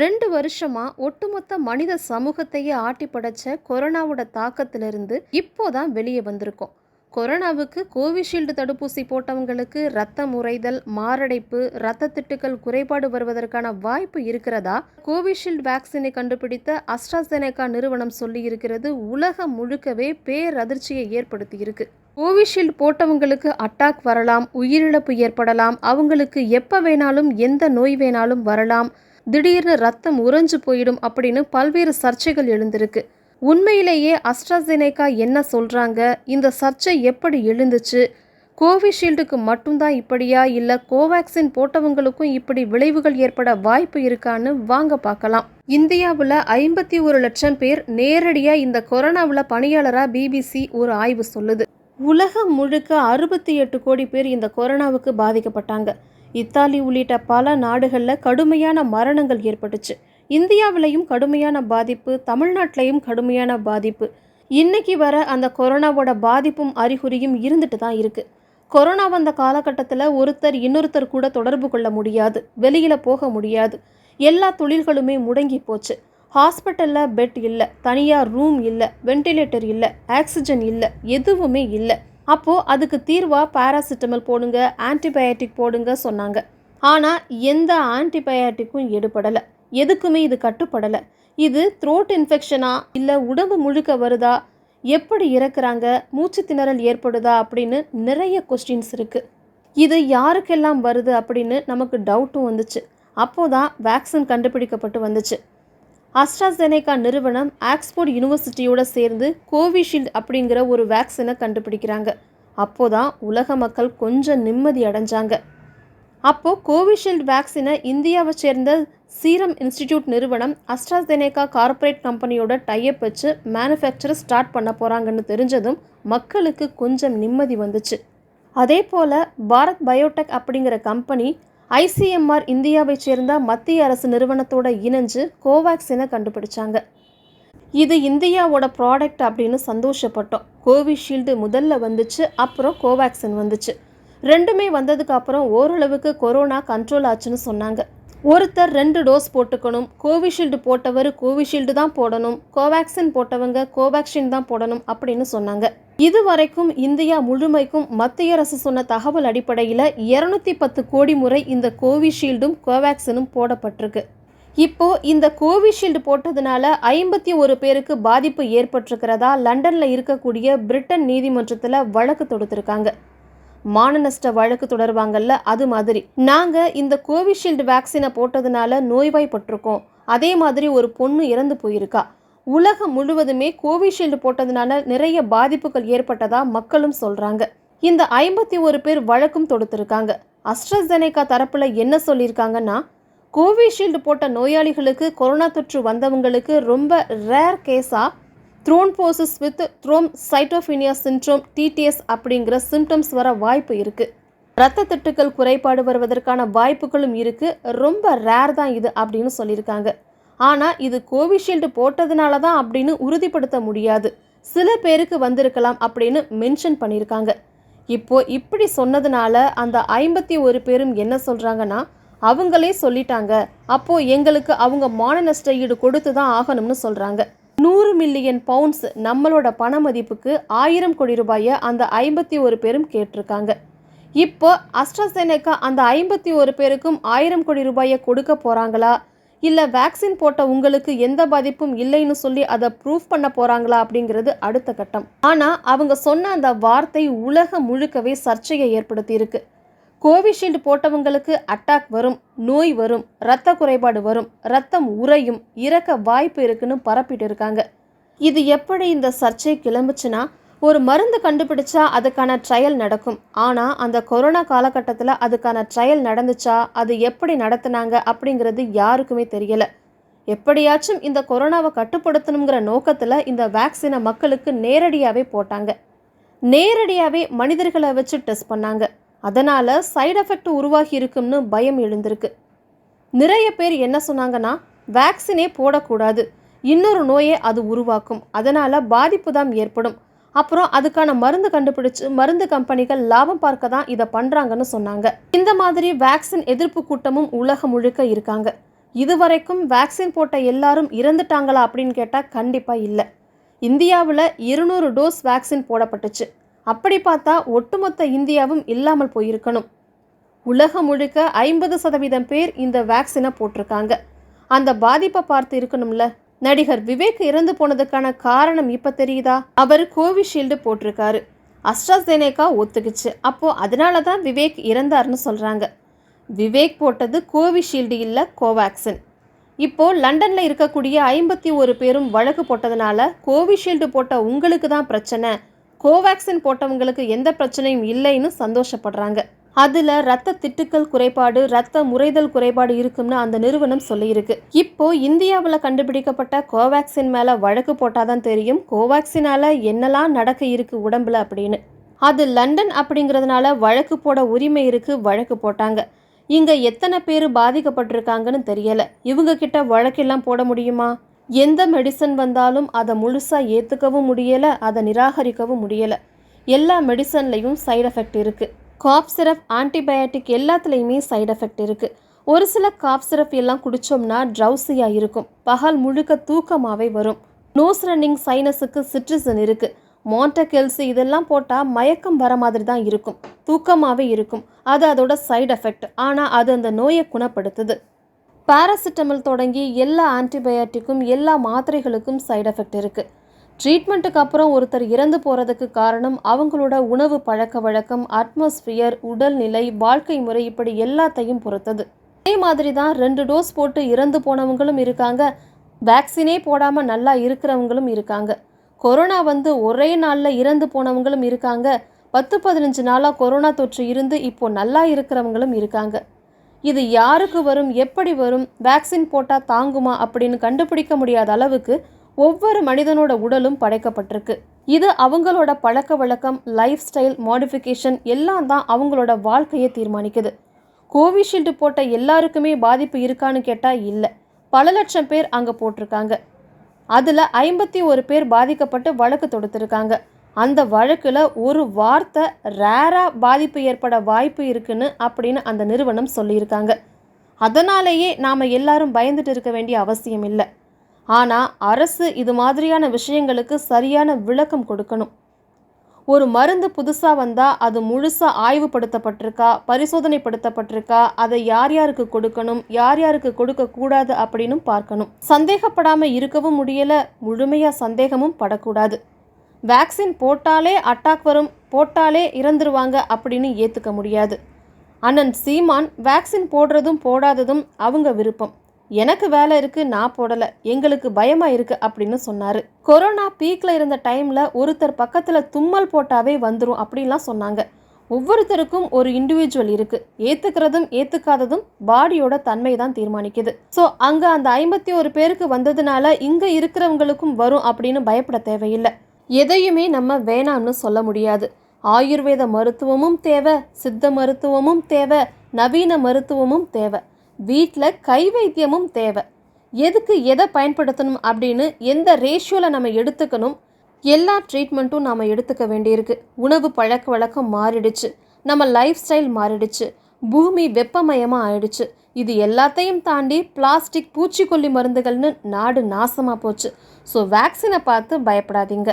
ரெண்டு வருஷமா ஒட்டுமொத்த மனித சமூகத்தையே ஆட்டி படைச்ச கொரோனாவோட தாக்கத்திலிருந்து இப்போதான் வெளியே வந்திருக்கோம். கொரோனாவுக்கு கோவிஷீல்டு தடுப்பூசி போட்டவங்களுக்கு ரத்தம் உறைதல் மாரடைப்பு ரத்த திட்டுக்கள் குறைபாடு வருவதற்கான வாய்ப்பு இருக்கிறதா? கோவிஷீல்டு வேக்சினை கண்டுபிடித்த அஸ்ட்ராசெனேகா நிறுவனம் சொல்லி இருக்கிறது உலகம் முழுக்கவே பேரதிர்ச்சியை ஏற்படுத்தி இருக்கு கோவிஷீல்டு போட்டவங்களுக்கு அட்டாக் வரலாம் உயிரிழப்பு ஏற்படலாம் அவங்களுக்கு எப்போ வேணாலும் எந்த நோய் வேணாலும் வரலாம் திடீர்னு ரத்தம் உறைஞ்சு போயிடும் அப்படின்னு பல்வேறு சர்ச்சைகள் எழுந்திருக்கு. உண்மையிலேயே அஸ்ட்ராசெனேகா என்ன சொல்கிறாங்க இந்த சர்ச்சை எப்படி எழுந்துச்சு? கோவிஷீல்டுக்கு மட்டும்தான் இப்படியா? இல்லை கோவேக்சின் போட்டவங்களுக்கும் இப்படி விளைவுகள் ஏற்பட வாய்ப்பு இருக்கான்னு வாங்க பார்க்கலாம். இந்தியாவில் ஐம்பத்தி ஒரு லட்சம் பேர் நேரடியாக இந்த கொரோனாவில் பணியாளராக பிபிசி ஒரு ஆய்வு சொல்லுது. உலகம் முழுக்க அறுபத்தி எட்டு கோடி பேர் இந்த கொரோனாவுக்கு பாதிக்கப்பட்டாங்க. இத்தாலி உள்ளிட்ட பல நாடுகளில் கடுமையான மரணங்கள் ஏற்பட்டுச்சு. இந்தியாவிலையும் கடுமையான பாதிப்பு தமிழ்நாட்டிலையும் கடுமையான பாதிப்பு. இன்னைக்கு வர அந்த கொரோனாவோட பாதிப்பும் அறிகுறியும் இருந்துட்டு தான் இருக்குது கொரோனா வந்த காலகட்டத்தில் ஒருத்தர் இன்னொருத்தர் கூட தொடர்பு கொள்ள முடியாது வெளியில் போக முடியாது. எல்லா தொழில்களுமே முடங்கி போச்சு. ஹாஸ்பிட்டலில் பெட் இல்லை தனியாக ரூம் இல்லை வெண்டிலேட்டர் இல்லை ஆக்சிஜன் இல்லை எதுவுமே இல்லை. அப்போது அதுக்கு தீர்வாக பாராசிட்டமல் போடுங்க ஆன்டிபயாட்டிக் போடுங்க சொன்னாங்க. ஆனால் எந்த ஆன்டிபயாட்டிக்கும் எடுபடலை எதுக்குமே இது கட்டுப்படலை. இது த்ரோட் இன்ஃபெக்ஷனா இல்லை உடம்பு முழுக்க வருதா? எப்படி இறக்குறாங்க? மூச்சு திணறல் ஏற்படுதா? அப்படின்னு நிறைய கொஸ்டின்ஸ் இருக்குது இது யாருக்கெல்லாம் வருது அப்படின்னு நமக்கு டவுட்டும் வந்துச்சு. அப்போதான் வேக்சின் கண்டுபிடிக்கப்பட்டு வந்துச்சு. அஸ்ட்ராசெனேகா நிறுவனம் ஆக்ஸ்போர்ட் யூனிவர்சிட்டியோட சேர்ந்து கோவிஷீல்டு அப்படிங்கிற ஒரு வேக்சினை கண்டுபிடிக்கிறாங்க. அப்போதான் உலக மக்கள் கொஞ்சம் நிம்மதி அடைஞ்சாங்க. அப்போது கோவிஷீல்டு வேக்சினை இந்தியாவை சேர்ந்த சீரம் இன்ஸ்டிடியூட் நிறுவனம் அஸ்ட்ராசெனேகா கார்ப்பரேட் கம்பெனியோட டைப் வச்சு மேனுஃபேக்சர் ஸ்டார்ட் பண்ண போகிறாங்கன்னு தெரிஞ்சதும் மக்களுக்கு கொஞ்சம் நிம்மதி வந்துச்சு. அதே போல் பாரத் பயோடெக் அப்படிங்கிற கம்பெனி ஐசிஎம்ஆர் இந்தியாவை சேர்ந்த மத்திய அரசு நிறுவனத்தோட இணைஞ்சு கோவேக்சினை கண்டுபிடிச்சாங்க. இது இந்தியாவோட ப்ராடக்ட் அப்படின்னு சந்தோஷப்பட்டோம். கோவிஷீல்டு முதல்ல வந்துச்சு அப்புறம் கோவேக்சின் வந்துச்சு. ரெண்டுமே வந்ததுக்கு அப்புறம் ஓரளவுக்கு கொரோனா கண்ட்ரோல் ஆச்சுன்னு சொன்னாங்க. ஒருத்தர் ரெண்டு டோஸ் போட்டுக்கணும். கோவிஷீல்டு போட்டவர் கோவிஷீல்டு தான் போடணும். கோவேக்சின் போட்டவங்க கோவேக்சின் தான் போடணும் அப்படின்னு சொன்னாங்க. இது வரைக்கும் இந்தியா முழுமைக்கும் மத்திய அரசு சொன்ன தகவல் அடிப்படையில் இரநூத்தி பத்து கோடி முறை இந்த கோவிஷீல்டும் கோவேக்சினும் போடப்பட்டிருக்கு. இப்போ இந்த கோவிஷீல்டு போட்டதுனால ஐம்பத்தி ஒரு பேருக்கு பாதிப்பு ஏற்பட்டிருக்கிறதா லண்டனில் இருக்கக்கூடிய பிரிட்டன் நீதிமன்றத்தில் வழக்கு தொடுத்திருக்காங்க. மானநஷ்ட வழக்கு தொடர்வாங்கல்ல அது மாதிரி. நாங்கள் இந்த கோவிஷீல்டு வேக்சினை போட்டதுனால நோய்வாய்ப்பட்டிருக்கோம். அதே மாதிரி ஒரு பொண்ணு இறந்து போயிருக்கா. உலகம் முழுவதுமே கோவிஷீல்டு போட்டதுனால நிறைய பாதிப்புகள் ஏற்பட்டதா மக்களும் சொல்கிறாங்க இந்த ஐம்பத்தி ஒரு பேர் வழக்கும் தொடுத்திருக்காங்க. அஸ்ட்ரஸெனேகா தரப்பில் என்ன சொல்லியிருக்காங்கன்னா கோவிஷீல்டு போட்ட நோயாளிகளுக்கு கொரோனா தொற்று வந்தவங்களுக்கு ரொம்ப ரேர் கேஸாக thrombosis with thrombocytopenia syndrome TTS அப்படிங்கிற சிம்டம்ஸ் வர வாய்ப்பு இருக்குது ரத்த திட்டுக்கள் குறைபாடு வருவதற்கான வாய்ப்புகளும் இருக்குது ரொம்ப ரேர் தான் இது அப்படின்னு சொல்லியிருக்காங்க. ஆனால் இது கோவிஷீல்டு போட்டதுனால தான் அப்படின்னு உறுதிப்படுத்த முடியாது. சில பேருக்கு வந்திருக்கலாம் அப்படின்னு மென்ஷன் பண்ணியிருக்காங்க. இப்போ இப்படி சொன்னதுனால அந்த ஐம்பத்தி ஒரு பேரும் என்ன சொல்கிறாங்கன்னா அவங்களே சொல்லிட்டாங்க. அப்போது எங்களுக்கு அவங்க மான நஷ்ட ஈடு கொடுத்து தான் ஆகணும்னு சொல்கிறாங்க நூறு மில்லியன் பவுண்ட்ஸ் நம்மளோட பண மதிப்புக்கு ஆயிரம் கோடி ரூபாயை அந்த ஐம்பத்தி ஒரு பேரும் கேட்டிருக்காங்க. இப்போ அஸ்ட்ராசெனேக்கா அந்த ஐம்பத்தி ஒரு பேருக்கும் ஆயிரம் கோடி ரூபாயை கொடுக்க போகிறாங்களா இல்லை வேக்சின் போட்ட உங்களுக்கு எந்த பாதிப்பும் இல்லைன்னு சொல்லி அதை ப்ரூஃப் பண்ண போகிறாங்களா அப்படிங்கிறது அடுத்த கட்டம். ஆனால் அவங்க சொன்ன அந்த வார்த்தை உலகம் முழுக்கவே சர்ச்சையை ஏற்படுத்தியிருக்கு. கோவிஷீல்டு போட்டவங்களுக்கு அட்டாக் வரும் நோய் வரும் இரத்த குறைபாடு வரும் ரத்தம் உறையும் இறக்க வாய்ப்பு இருக்குன்னு பரப்பிட்டு இருக்காங்க. இது எப்படி இந்த சர்ச்சை கிளம்புச்சுன்னா ஒரு மருந்து கண்டுபிடிச்சா அதுக்கான ட்ரையல் நடக்கும். ஆனால் அந்த கொரோனா காலகட்டத்தில் அதுக்கான ட்ரையல் நடந்துச்சா அது எப்படி நடத்துனாங்க அப்படிங்கிறது யாருக்குமே தெரியல. எப்படியாச்சும் இந்த கொரோனாவை கட்டுப்படுத்தணுங்கிற நோக்கத்தில் இந்த வேக்சினை மக்களுக்கு நேரடியாகவே போட்டாங்க. நேரடியாகவே மனிதர்களை வச்சு டெஸ்ட் பண்ணாங்க. அதனால் சைடு எஃபெக்ட் உருவாகி இருக்கும்னு பயம் எழுந்திருக்கு. நிறைய பேர் என்ன சொன்னாங்கன்னா வேக்சினே போடக்கூடாது. இன்னொரு நோயை அது உருவாக்கும். அதனால் பாதிப்பு தான் ஏற்படும். அப்புறம் அதுக்கான மருந்து கண்டுபிடிச்சு மருந்து கம்பெனிகள் லாபம் பார்க்க தான் இதை பண்ணுறாங்கன்னு சொன்னாங்க. இந்த மாதிரி வேக்சின் எதிர்ப்பு கூட்டமும் உலகம் முழுக்க இருக்காங்க. இதுவரைக்கும் வேக்சின் போட்ட எல்லாரும் இறந்துட்டாங்களா அப்படின்னு கேட்டால் கண்டிப்பாக இல்லை. இந்தியாவில் இருநூறு டோஸ் வேக்சின் போடப்பட்டுச்சு. அப்படி பார்த்தா ஒட்டுமொத்த இந்தியாவும் இல்லாமல் போயிருக்கணும். உலகம் முழுக்க ஐம்பது சதவீதம் பேர் இந்த வேக்சினை போட்டிருக்காங்க. அந்த பாதிப்பை பார்த்து இருக்கணும்ல. நடிகர் விவேக் இறந்து போனதுக்கான காரணம் இப்போ தெரியுதா? அவர் கோவிஷீல்டு போட்டிருக்காரு. அஸ்ட்ராசெனேகா ஒத்துக்குச்சு. அப்போது அதனால தான் விவேக் இறந்தார்னு சொல்கிறாங்க விவேக் போட்டது கோவிஷீல்டு இல்லை கோவேக்சின். இப்போ லண்டனில் இருக்கக்கூடிய ஐம்பத்தி ஒரு பேரும் வழக்கு போட்டதுனால கோவிஷீல்டு போட்ட உங்களுக்கு தான் பிரச்சனை. கோவேக்சின் போட்டவங்களுக்கு எந்த பிரச்சனையும் இல்லைன்னு சந்தோஷப்படுறாங்க. அதில் ரத்த திட்டுக்கள் குறைபாடு ரத்த முறைதல் குறைபாடு இருக்கும்னு அந்த நிறுவனம் சொல்லியிருக்கு. இப்போ இந்தியாவில் கண்டுபிடிக்கப்பட்ட கோவேக்சின் மேலே வழக்கு போட்டாதான் தெரியும் கோவேக்சினால என்னெல்லாம் நடக்க இருக்கு உடம்புல அப்படின்னு. அது லண்டன் அப்படிங்கிறதுனால வழக்கு போட உரிமை இருக்கு வழக்கு போட்டாங்க. இங்கே எத்தனை பேர் பாதிக்கப்பட்டிருக்காங்கன்னு தெரியல. இவங்க கிட்ட வழக்கெல்லாம் போட முடியுமா? எந்த மெடிசன் வந்தாலும் அதை முழுசாக ஏற்றுக்கவும் முடியலை அதை நிராகரிக்கவும் முடியலை. எல்லா மெடிசன்லையும் சைடு எஃபெக்ட் இருக்குது காப் சிரப் ஆன்டிபயாட்டிக் எல்லாத்துலேயுமே சைடு எஃபெக்ட் இருக்குது ஒரு சில காப் சிரப் எல்லாம் குடித்தோம்னா ட்ரௌசியாக இருக்கும். பகல் முழுக்க தூக்கமாகவே வரும். நோஸ் ரன்னிங் சைனஸுக்கு சிட்ரிசன் இருக்குது மாண்டகெல்ஸு இதெல்லாம் போட்டால் மயக்கம் வர மாதிரி தான் இருக்கும். தூக்கமாகவே இருக்கும். அது அதோட சைடு எஃபெக்ட் ஆனால் அது அந்த நோயை குணப்படுத்துது. பாராசிட்டமல் தொடங்கி எல்லா ஆன்டிபயாட்டிக்கும் எல்லா மாத்திரைகளுக்கும் சைடு எஃபெக்ட் இருக்குது ட்ரீட்மெண்ட்டுக்கு அப்புறம் ஒருத்தர் இறந்து போகிறதுக்கு காரணம் அவங்களோட உணவு பழக்க வழக்கம் அட்மாஸ்பியர் உடல்நிலை வாழ்க்கை முறை இப்படி எல்லாத்தையும் பொறுத்தது. அதே மாதிரி தான் ரெண்டு டோஸ் போட்டு இறந்து போனவங்களும் இருக்காங்க. வேக்சினே போடாமல் நல்லா இருக்கிறவங்களும் இருக்காங்க. கொரோனா வந்து ஒரே நாளில் இறந்து போனவங்களும் இருக்காங்க. பத்து பதினஞ்சு நாளாக கொரோனா தொற்று இருந்து இப்போ நல்லா இருக்கிறவங்களும் இருக்காங்க. இது யாருக்கு வரும் எப்படி வரும் வேக்சின் போட்டால் தாங்குமா அப்படின்னு கண்டுபிடிக்க முடியாத அளவுக்கு ஒவ்வொரு மனிதனோட உடலும் படைக்கப்பட்டிருக்கு. இது அவங்களோட பழக்க வழக்கம் லைஃப் ஸ்டைல் மாடிஃபிகேஷன் எல்லாம் தான் அவங்களோட வாழ்க்கையை தீர்மானிக்குது. கோவிஷீல்டு போட்ட எல்லாருக்குமே பாதிப்பு இருக்கான்னு கேட்டால் இல்லை. பல லட்சம் பேர் அங்கே போட்டிருக்காங்க. அதில் ஐம்பத்தி ஒரு பேர் பாதிக்கப்பட்டு வழக்கு தொடுத்திருக்காங்க. அந்த வழக்கில் ஒரு வார்த்தை ரேராக பாதிப்பு ஏற்பட வாய்ப்பு இருக்குன்னு அப்படின்னு அந்த நிறுவனம் சொல்லியிருக்காங்க. அதனாலேயே நாம் எல்லாரும் பயந்துட்டு இருக்க வேண்டிய அவசியம் இல்லை. ஆனால் அரசு இது மாதிரியான விஷயங்களுக்கு சரியான விளக்கம் கொடுக்கணும். ஒரு மருந்து புதுசாக வந்தால் அது முழுசாக ஆய்வுபடுத்தப்பட்டிருக்கா பரிசோதனைப்படுத்தப்பட்டிருக்கா அதை யார் யாருக்கு கொடுக்கணும் யார் யாருக்கு கொடுக்கக்கூடாது அப்படின்னு பார்க்கணும். சந்தேகப்படாமல் இருக்கவும் முடியலை முழுமையாக சந்தேகமும் படக்கூடாது. வேக்சின் போட்டாலே அட்டாக் வரும் போட்டாலே இறந்துருவாங்க அப்படின்னு ஏற்றுக்க முடியாது. அண்ணன் சீமான் வேக்சின் போடுறதும் போடாததும் அவங்க விருப்பம். எனக்கு வேலை இருக்கு நான் போடல எங்களுக்கு பயமா இருக்கு அப்படின்னு சொன்னாரு. கொரோனா பீக்ல இருந்த டைம்ல ஒருத்தர் பக்கத்துல தும்மல் போட்டாவே வந்துடும் அப்படின்லாம் சொன்னாங்க. ஒவ்வொருத்தருக்கும் ஒரு இண்டிவிஜுவல் இருக்கு. ஏத்துக்கிறதும் ஏத்துக்காததும் பாடியோட தன்மை தான் தீர்மானிக்குது. ஸோ அங்க அந்த ஐம்பத்தி ஒரு பேருக்கு வந்ததுனால இங்க இருக்கிறவங்களுக்கும் வரும் அப்படின்னு பயப்பட தேவையில்லை. எதையுமே நம்ம வேணாம்னு சொல்ல முடியாது. ஆயுர்வேத மருத்துவமும் தேவை சித்த மருத்துவமும் தேவை நவீன மருத்துவமும் தேவை. வீட்டில் கை வைத்தியமும் தேவை. எதுக்கு எதை பயன்படுத்தணும் அப்படின்னு எந்த ரேஷியோவில் நம்ம எடுத்துக்கணும்? எல்லா ட்ரீட்மெண்ட்டும் நாம் எடுத்துக்க வேண்டியிருக்கு. உணவு பழக்க வழக்கம் மாறிடுச்சு. நம்ம லைஃப் ஸ்டைல் மாறிடுச்சு. பூமி வெப்பமயமாக ஆயிடுச்சு. இது எல்லாத்தையும் தாண்டி பிளாஸ்டிக் பூச்சிக்கொல்லி மருந்துகள்னு நாடு நாசமாக போச்சு. ஸோ வேக்சினை பார்த்து பயப்படாதீங்க.